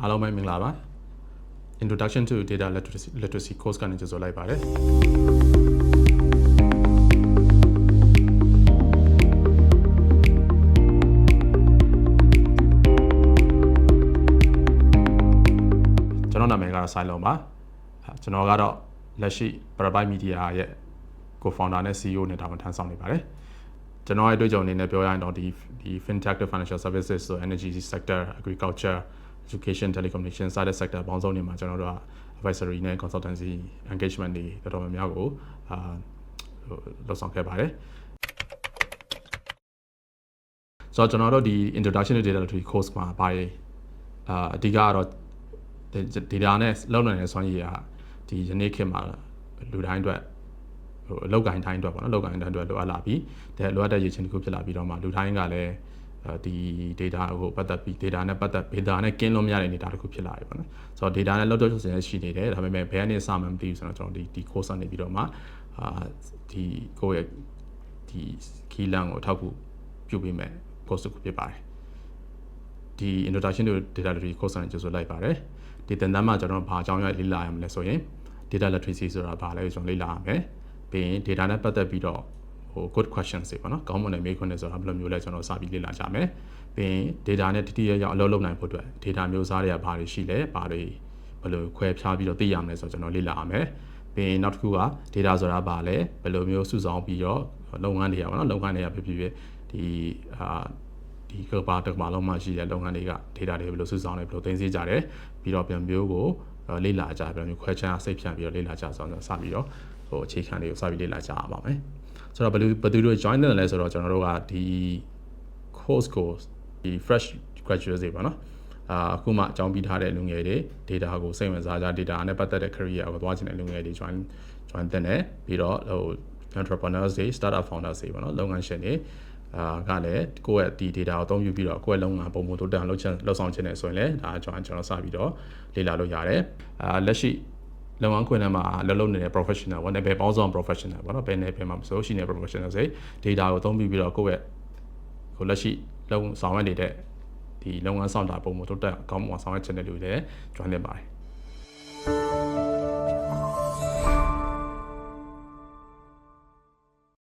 အားလုံးပဲမင်္ဂလာပါ Introduction to Data Literacy, Literacy course ကနေကြိုဆိုလိုက်ပါတယ်ကျွန်တော်နာမည်ကတော့ Silon ပါအဲကျွန်တော်ကတော့လက်ရှိ Parabyte Media ရဲ့ co-founder နဲ့ CEO နဲ့တာဝန်ထမ်းဆောင်နေပါတယ်ကျွန်တော်ရဲ့အတွေ့အကြုံအနေနဲ့ပြောရရင်တော့ဒီဒီ fintech နဲ့ financial services ဆို energy sector agriculture education telecommunication စတဲ့ sector ပေါင်းစုံတွေမှာကျွန်တော်တို့က advisory နဲ့ consultancy engagement တွေတော်တော်များများကိုအာဟိုလုပ်ဆောင်ခဲ့ပါတယ်ဆိုတော့ကျွန်တော်တို့ဒီ introduction to data literacy course မှာပါတယ်အာအဓိကကတော့ data နဲ့လောက်နိုင်တဲ့စွမ်းရည်ကဒီယနေ့ခေတ်မှာလူတိုင်းအတွက်ဟိုအလောက်ကိုင်းတိုင်းအတွက်ပေါ့နော်လောက်ကိုင်းတိုင်းအတွက်လိုအပ်လာပြီတဲ့လိုအပ်တဲ့ရည်ချင်းတစ်ခုဖြစ်လာပြီးတော့မှလူတိုင်းကလည်းအဲ ဒီ data ကိုပတ်သက်ပြီး data နဲ့ပတ်သက် data နဲ့ကင်းလို့မရတဲ့ data တစ်ခုဖြစ်လာပြီပေါ့နော်ဆိုတော့ data နဲ့လောက်တော့ဆိုရင်ရှိနေတယ်ဒါပေမဲ့ဘယ်ကနေစမှမသိဘူးဆိုတော့ကျွန်တော်ဒီဒီ course ကနေပြီးတော့မှအာဒီကိုယ့်ရဲ့ဒီ key learn ကိုအထောက်အကူပြုပေးမယ် course တစ်ခုဖြစ်ပါတယ်ဒီ introduction to data literacy course နဲ့ကြိုဆိုလိုက်ပါတယ်ဒီသင်တန်းမှာကျွန်တော်ဘာအကြောင်းအရာလေ့လာရမလဲဆိုရင် data literacy ဆိုတာဘာလဲကျွန်တော်လေ့လာရမယ်ပြီးရင် data နဲ့ပတ်သက်ပြီးတော့ ဟို good questions တွေပေါ့နော်ကောင်းမွန်တဲ့မေးခွန်းတွေဆိုတာဘယ်လိုမျိုးလဲကျွန်တော်စပြီးလေ့လာကြမယ်ပြီးရင် data နဲ့တတိယရောက်အလုပ်လုပ်နိုင်ဖို့အတွက် data မျိုးစားတွေကဘာတွေရှိလဲဘာတွေဘယ်လိုခွဲခြားပြီးတော့သိရမလဲဆိုတော့ကျွန်တော်လေ့လာရမယ်ပြီးရင်နောက်တစ်ခုက data ဆိုတာဘာလဲဘယ်လိုမျိုးစုဆောင်းပြီးတော့လုပ်ငန်းတွေကပေါ့နော်လုပ်ငန်းတွေကဖြစ်ဖြစ်ဒီအာဒီကဘာတကဘာလုံးမှရှိတဲ့လုပ်ငန်းတွေက data တွေဘယ်လိုစုဆောင်းလဲဘယ်လိုသိသိကြတယ်ပြီးတော့ပြန်မျိုးကိုလေ့လာကြပြန်မျိုးခွဲခြားစိတ်ဖြန့်ပြီးတော့လေ့လာကြဆိုတော့စပြီးတော့ ဟိုအခြေခံတွေကိုစပြီးလေ့လာကြရပါမယ်ဆိုတော့ဘယ်လိုဘယ်သူတို့ join နေတယ်လဲဆိုတော့ကျွန်တော်တို့ကဒီ course ကိုဒီ fresh graduates တွေပေါ့နော်အာအခုမှအကြောင်းပြီးထားတဲ့လူငယ်တွေ data ကိုစိတ်ဝင်စားကြ data နဲ့ပတ်သက်တဲ့ career ကိုသွားချင်တဲ့လူငယ်တွေ join join တဲ့နဲ့ပြီးတော့ဟို entrepreneurs တွေ startup founders တွေပေါ့နော်လုပ်ငန်းရှင်တွေအာကလည်းကိုယ့်ရဲ့ဒီ data ကိုအသုံးပြုပြီးတော့ကိုယ့်ရဲ့လုပ်ငန်းပုံမှန်တိုးတက်အောင်လုပ်ချင်လုပ်ဆောင်ချင်တယ်ဆိုရင်လည်းဒါကျွန်တော်ကျွန်တော်စပြီးတော့လေ့လာလို့ရတယ်အာလက်ရှိ လုပ်ငန်းခွင်ထဲမှာလုပ်လုပ်နေတဲ့ professional ဘာနဲ့ပဲပေါင်းဆောင် professional ပေါ့နော်ဘယ်နဲ့ဘယ်မှာမဆိုရှိနေ professional တွေ data ကိုအသုံးပြုပြီးတော့ကိုယ့်ရဲ့ကိုလက်ရှိလုံဆောင်ရနေတဲ့ဒီလုပ်ငန်းဆောင်တာပုံမှန်တိုးတက်အကောင်းမွန်ဆောင်ရွက်ချင်တဲ့လူတွေလည်း join နေပါတယ်